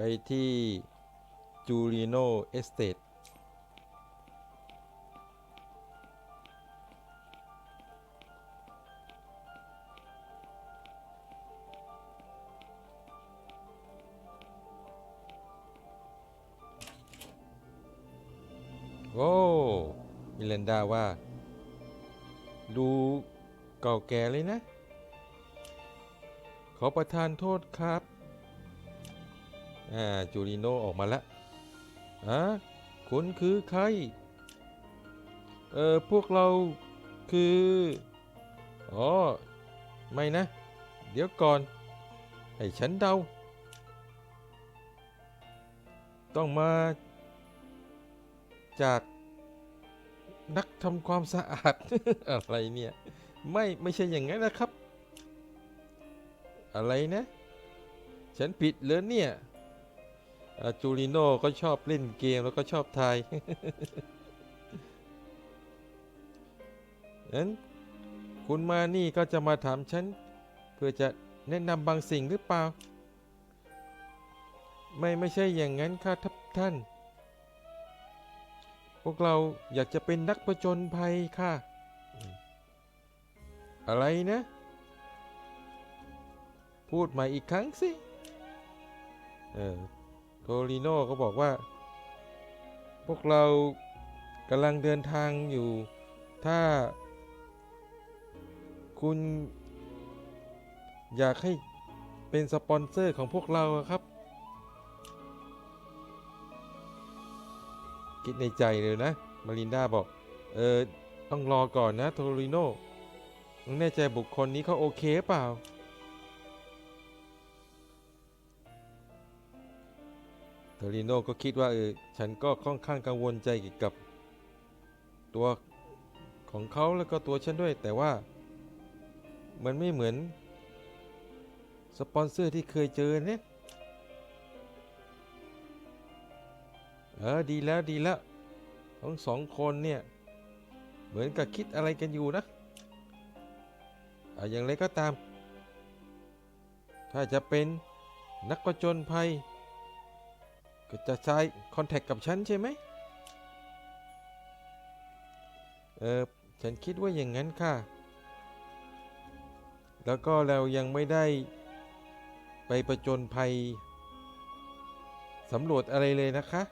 ไปที่จูริโนเอสเต e โอ้มิเลนดาว่า ดูเก่าแก่เลยนะ ขอประทานโทษครับ อ่าจูริโนออกมาแล้วอะคุณคือใคร เออพวกเราคือ อ๋อ ไม่นะ เดี๋ยวก่อนให้ฉันเดา ต้องมา จากนักทำความสะอาด อะไรเนี่ย ไม่ไม่ใช่อย่างนั้นนะครับ อะไรนะ ฉันผิดเลยเนี่ย จูริโน่ก็ชอบเล่นเกมแล้วก็ชอบทายนั้นคุณมานี่ก็จะมาถามฉัน เพื่อจะแนะนำบางสิ่งหรือเปล่า ไม่ไม่ใช่อย่างนั้นค่ะทับท่าน พวกเราอยากจะเป็นนักประจนภัยค่ะอืมอะไรนะ พูดใหม่อีกครั้งสิ เออ โทริโน่ก็บอกว่า พวกเรากำลังเดินทางอยู่ ถ้า คุณ อยากให้เป็นสปอนเซอร์ของพวกเราครับ คิดในใจเลยนะ มารินดาบอก เออ ต้องรอก่อนนะ โทริโน่แน่ใจบุคคลนี้เขาโอเคเปล่า โทริโน่ก็คิดว่าเออฉันก็ค่อนข้างกังวลใจเกี่ยวกับ ตัวของเขาแล้วก็ตัวฉันด้วย แต่ว่า มันไม่เหมือน สปอนเซอร์ที่เคยเจอเนี่ยเออดีแล้วดีแล้วทั้งสองคนเนี่ย เหมือนกับคิดอะไรกันอยู่นะอะอย่างไรก็ตาม ถ้าจะเป็นนักประจนภัย ก็จะใช้คอนแทคกับฉันใช่ไหมเออฉันคิดว่าอย่างนั้นค่ะ แล้วก็เรายังไม่ได้ไปประจนภัยสำรวจอะไรเลยนะคะ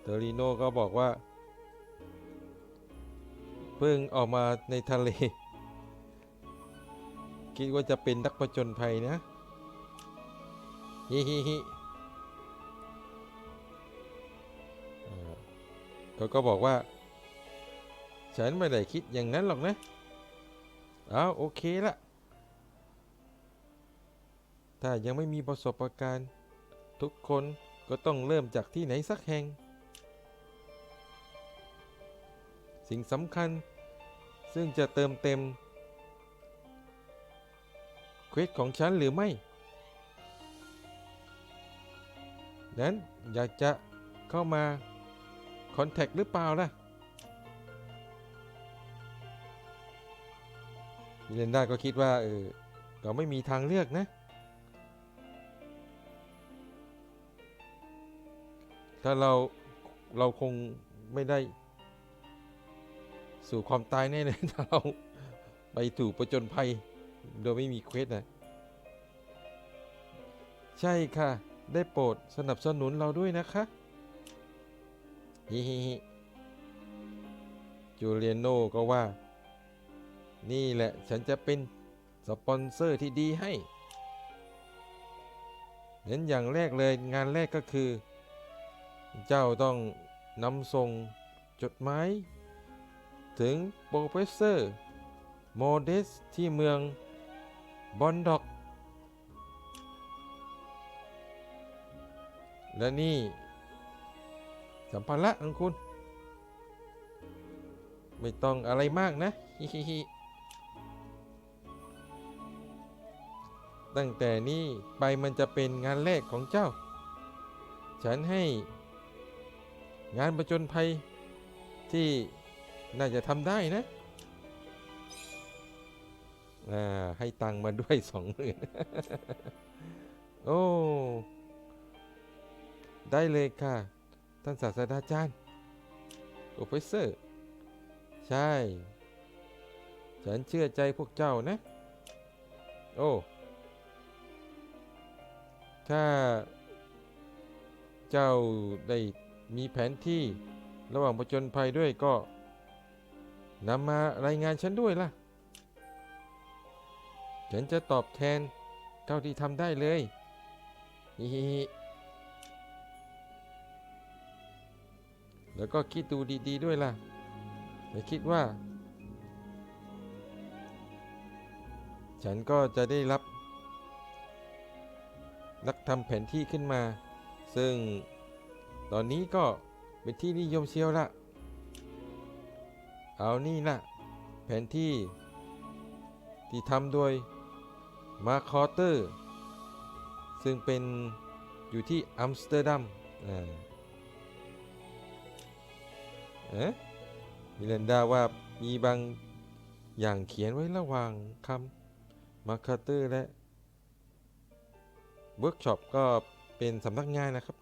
เตอริโนก็บอกว่า เพิ่งออกมาในทะเล คิดว่าจะเป็นนักประจนภัยนะ ฮิฮิฮิเขาก็บอกว่า ฉันไม่ได้คิดอย่างนั้นหรอกนะ เอาโอเคละ ถ้ายังไม่มีประสบการณ์ ทุกคนก็ต้องเริ่มจากที่ไหนสักแห่ง สิ่งสำคัญซึ่งจะเติมเต็มเควสของฉันหรือไม่ นั้นอยากจะเข้ามาคอนแทคหรือเปล่าล่ะมิเลนดาก็คิดว่าเออเราไม่มีทางเลือกนะ ถ้าเราเราคงไม่ได้ สู่ความตายแน่เลยถ้าเราไปถูกประจนภัย โดยไม่มีเควสนะ ใช่ค่ะ ได้โปรดสนับสนุนเราด้วยนะคะฮิฮิฮิจูเลียโนก็ว่า นี่แหละฉันจะเป็นสปอนเซอร์ที่ดีให้เน้นอย่างแรกเลยงานแรกก็คือ เจ้าต้องนำส่งจดหมายถึงโปรเฟสเซอร์โมเดสที่เมืองบอนด็อก และนี่ สัมภาระของคุณ ไม่ต้องอะไรมากนะฮิฮิฮิตั้งแต่นี้ไปมันจะเป็นงานแรกของเจ้า ฉันให้ งานประจนภัยที่น่าจะทำได้นะอ่าให้ตังมาด้วยสองหมื่นโอ้ ได้เลยค่ะ ท่านศาสตราจารย์โปรเฟสเซอร์ ใช่ ฉันเชื่อใจพวกเจ้านะ โอ้ ถ้า เจ้าได้มีแผนที่ระหว่างผจญภัยด้วยก็นำมารายงานฉันด้วยล่ะ ฉันจะตอบแทนเท่าที่ทำได้เลยฮิฮิ แล้วก็คิดดูดีๆด้วยล่ะอย่าคิดว่า ฉันก็จะได้รับ นักทำแผนที่ขึ้นมา ซึ่งตอนนี้ก็เป็นที่นิยมเชียวละเอานี่ละแผนที่ ที่ทำโดยมาคอเตอร์ ซึ่งเป็นอยู่ที่อัมสเตอร์ดัมอ่า เอ๊ะมิลันดาว่ามีบางอย่างเขียนไว้ระหว่างคำมาคเตอร์และเวิร์กช็อปก็เป็นสำนักงานนะครับ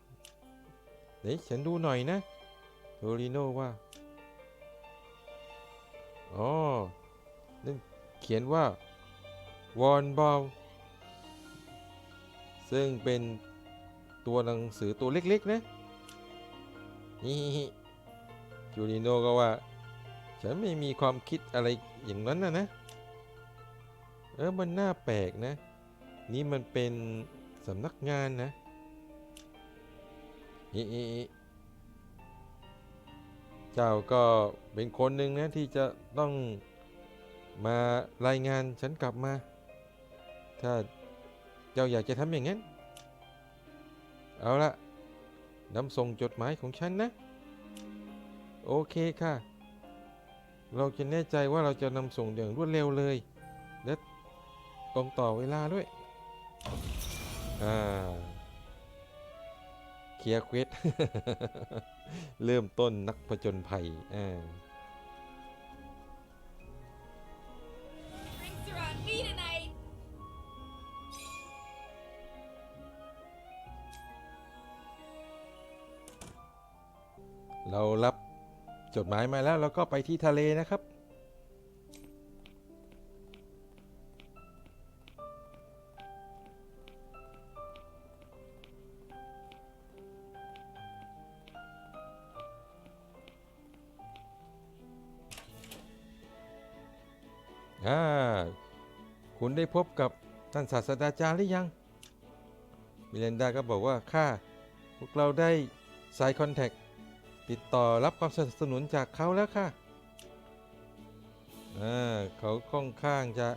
ไหนฉันดูหน่อยนะโทริโนว่า อ๋อนั่นเขียนว่าวอนบอลซึ่งเป็นตัวหนังสือตัวเล็ก ๆ นะ นี่ จูริโนก็ว่า ฉันไม่มีความคิดอะไรอย่างนั้นนะนะ เออมันน่าแปลกนะ นี่มันเป็นสำนักงานนะอีอีอีเจ้าก็เป็นคนหนึ่งนะที่จะต้องมารายงานฉันกลับมา ถ้าเจ้าอยากจะทำอย่างนั้น เอาละนำส่งจดหมายของฉันนะ โอเคค่ะ เราจะแน่ใจว่าเราจะนำส่งอย่างรวดเร็วเลย และตรงต่อเวลาด้วย อ่า เคลียร์เควสเริ่มต้นนักผจญภัย อ่า Drinks are on me tonight. เรารับ จดหมายมาแล้วเราก็ไปที่ทะเลนะครับ อ่า คุณได้พบกับท่านศาสตราจารย์หรือยัง มิเลนดาก็บอกว่าค่าพวกเราได้สายคอนแทค ติดต่อรับความสนับสนุนจากเขาแล้วค่ะอ่าเขาค่อนข้างจะ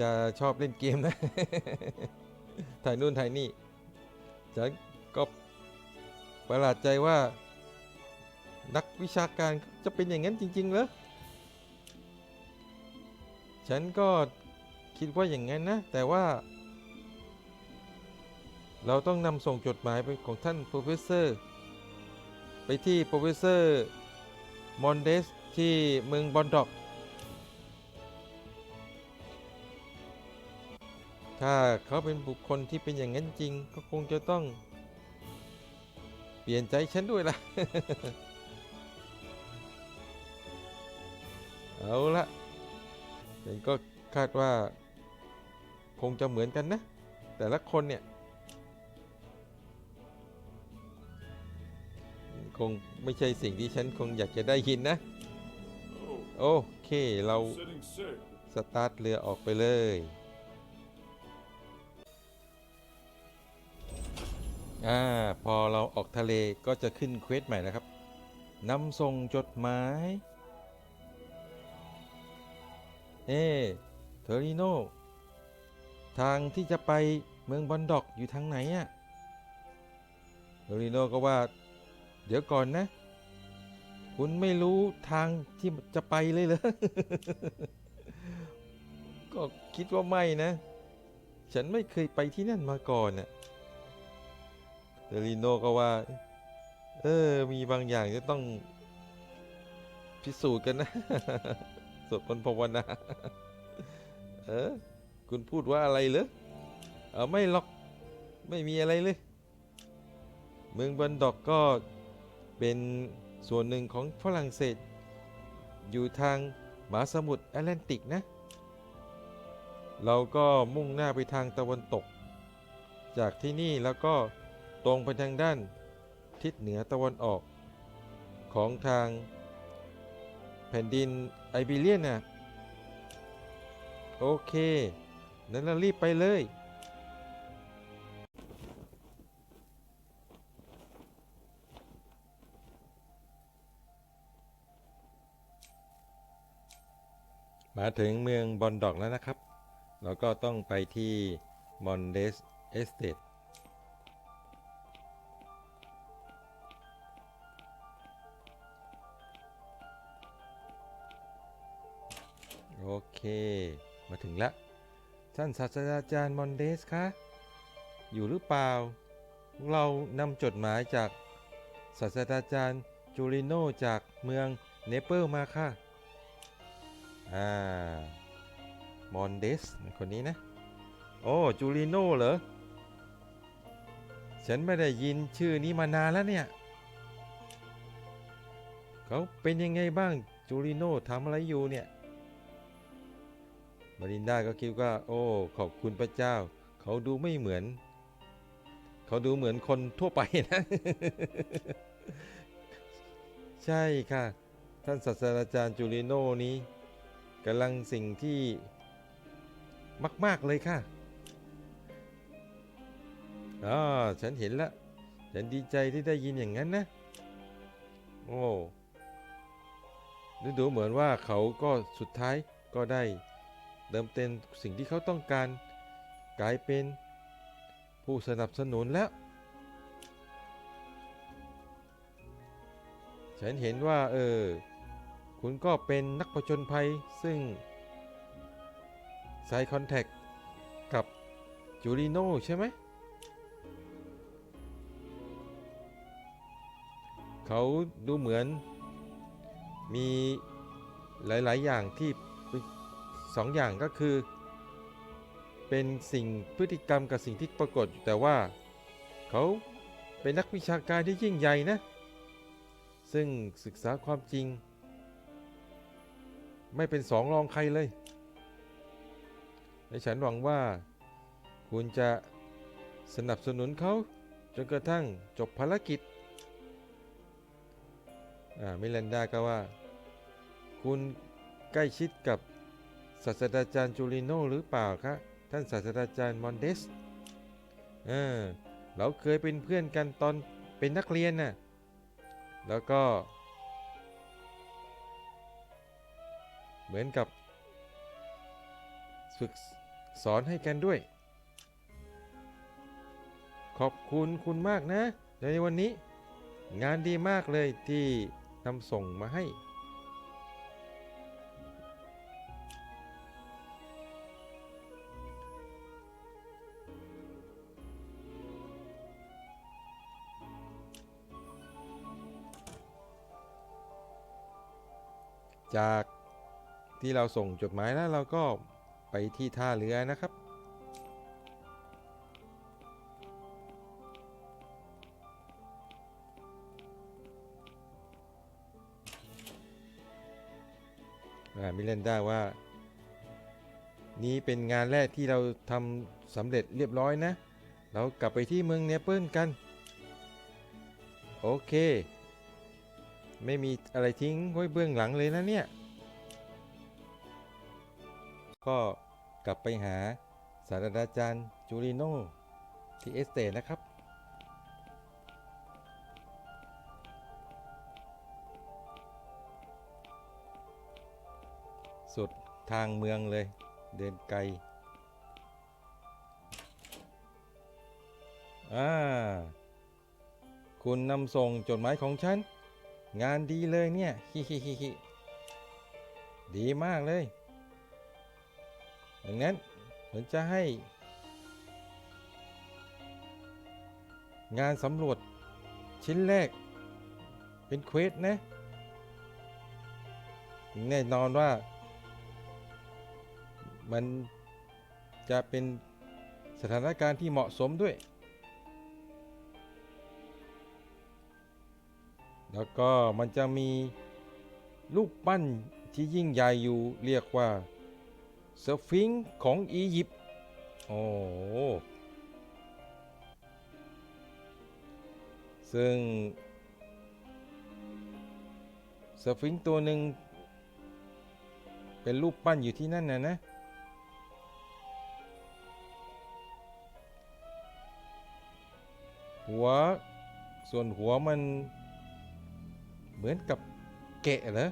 จะชอบเล่นเกมนะ ถ่ายนู่นถ่ายนี่ฉันก็ประหลาดใจว่า นักวิชาการจะเป็นอย่างนั้นจริง ๆ เหรอ ฉันก็คิดว่าอย่างนั้นนะ แต่ว่า เราต้องนำส่งจดหมายไปของท่านโปรเฟสเซอร์ ไปที่โปรเฟสเซอร์มอนเดสที่เมืองบอนด็อก ถ้าเขาเป็นบุคคลที่เป็นอย่างนั้นจริง ก็คงจะต้อง เปลี่ยนใจฉันด้วยล่ะ เอาละฉันก็คาดว่า คงจะเหมือนกันนะ แต่ละคนเนี่ย คงไม่ใช่สิ่งที่ฉันคงอยากจะได้ยินนะ Oh, โอเคเรา setting sail. สตาร์ทเรือออกไปเลย อ่า พอเราออกทะเลก็จะขึ้นเควสใหม่นะครับนำส่งจดหมาย เอ้เทอริโน ทางที่จะไปเมืองบอนด็อกอยู่ทางไหนอะเทอริโนก็ว่า เดี๋ยวก่อนนะ คุณไม่รู้ทางที่จะไปเลยเหรอ ก็คิดว่าไม่นะ ฉันไม่เคยไปที่นั่นมาก่อนน่ะเดลิโนก็ว่า เออ มีบางอย่างจะต้องพิสูจน์กันนะสวดมนต์ภาวนา เออ คุณพูดว่าอะไรเหรอเออไม่หรอก ไม่มีอะไรเลย เมืองบันดอกก็ เป็นส่วนหนึ่งของฝรั่งเศส อยู่ทางมหาสมุทรแอตแลนติกนะ เราก็มุ่งหน้าไปทางตะวันตก จากที่นี่แล้วก็ตรงไปทางด้านทิศเหนือตะวันออกของทางแผ่นดินไอเบเรียนน่ะโอเค นั้นเรารีบไปเลย มาถึงเมืองบอนดอกแล้วนะครับ เราก็ต้องไปที่มอนเดสเอสเต e โอเค มาถึงละท่านศาสตราจารย์มอนเดสคะ อยู่หรือเปล่า เรานำจดหมายจากศาสตราจารย์จูริโนจากเมืองเนเปิลมาค่ะ อ่ามอนเดสคนนี้นะ โอ้จูริโนเหรอ ฉันไม่ได้ยินชื่อนี้มานานแล้วเนี่ย เขาเป็นยังไงบ้างจูริโนทำอะไรอยู่เนี่ยมารินดาก็คิดว่า โอ้ ขอบคุณพระเจ้า เขาดูไม่เหมือน เขาดูเหมือนคนทั่วไปนะ ใช่ค่ะ ท่านศาสตราจารย์จูริโนนี้ กำลังสิ่งที่มาก ๆ เลยค่ะอ๋อฉันเห็นแล้วฉันดีใจที่ได้ยินอย่างนั้นนะ โอ้ดูดูเหมือนว่าเขาก็สุดท้ายก็ได้เติมเต็มสิ่งที่เขาต้องการ กลายเป็นผู้สนับสนุนแล้ว ฉันเห็นว่า เออ คุณก็เป็นนักผจญภัยซึ่งใส่คอนแทคกับจูริโน่ใช่ไหม เขาดูเหมือนมีหลาย ๆ อย่างที่สองอย่างก็คือ เป็นสิ่งพฤติกรรมกับสิ่งที่ปรากฏอยู่แต่ว่าเขาเป็นนักวิชาการที่ยิ่งใหญ่นะ ซึ่งศึกษาความจริง ไม่เป็นสองรองใครเลยและฉันหวังว่า คุณจะสนับสนุนเขาจนกระทั่งจบภารกิจ อ่า มิลันดาก็ว่า คุณใกล้ชิดกับศาสตราจารย์จูริโนหรือเปล่าคะท่านศาสตราจารย์มอนเดสเออเราเคยเป็นเพื่อนกันตอนเป็นนักเรียนน่ะ แล้วก็ เหมือนกับ ฝึกสอนให้กันด้วย ขอบคุณคุณมากนะในวันนี้ งานดีมากเลยที่นำส่งมาให้ จาก ที่เราส่งจดหมายแล้วเราก็ไปที่ท่าเรือนะครับอ่ามิเลนดาว่า นี่เป็นงานแรกที่เราทำสำเร็จเรียบร้อยนะ เรากลับไปที่เมืองเนเปิลกัน โอเค ไม่มีอะไรทิ้งไว้เบื้องหลังเลยนะเนี่ย ก็กลับไปหาศาสตราจารย์จูริโนที่เอสเตนะครับ สุดทางเมืองเลยเดินไกล อ่า คุณนำส่งจดหมายของฉัน งานดีเลยเนี่ย ฮิฮิฮิฮิดีมากเลย ดังนั้นผมจะให้ งานสำรวจชิ้นแรก เป็นเควสนะ แน่นอนว่า มันจะเป็นสถานการณ์ที่เหมาะสมด้วย แล้วก็มันจะมีรูปปั้นที่ยิ่งใหญ่อยู่เรียกว่า สฟิงค์ของอียิปต์โอ้ซึ่งสฟิงค์ตัวหนึ่งเป็นรูปปั้นอยู่ที่นั่นนะนะ หัวส่วนหัวมันเหมือนกับแกะเหรอ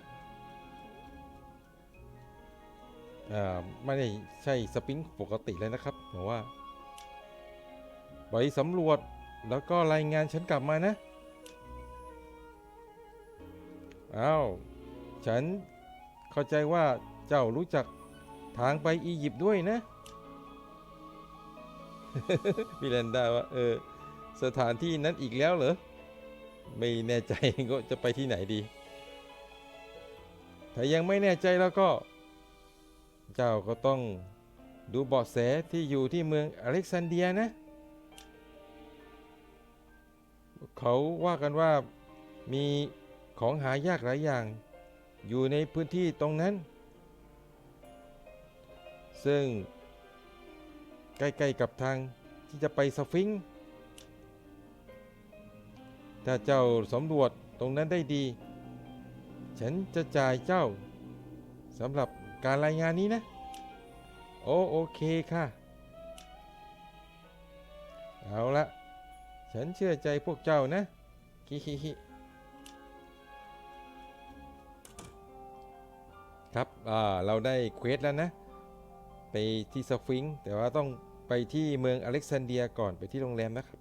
ไม่ได้ใช่สปริงปกติเลยนะครับบอกว่าไปสำรวจแล้วก็รายงานฉันกลับมานะอ้าวฉันเข้าใจว่าเจ้ารู้จักทางไปอียิปต์ด้วยนะพี่แลนด้าว่าเออสถานที่นั้นอีกแล้วเหรอ ไม่แน่ใจก็จะไปที่ไหนดี ถ้ายังไม่แน่ใจแล้วก็ เจ้าก็ต้องดูเบาะแสที่อยู่ที่เมืองอเล็กซานเดียนะ เขาว่ากันว่ามีของหายากหลายอย่าง อยู่ในพื้นที่ตรงนั้น ซึ่งใกล้ๆกับทางที่จะไปสฟิง ถ้าเจ้าสำรวจตรงนั้นได้ดี ฉันจะจ่ายเจ้าสำหรับ การรายงานนี้นะ โอโอเคค่ะ เอาละฉันเชื่อใจพวกเจ้านะฮิฮิฮิครับอ่าเราได้เควสแล้วนะ ไปที่สฟิงค์แต่ว่าต้องไปที่เมืองอเล็กซานเดียก่อนไปที่โรงแรมนะครับ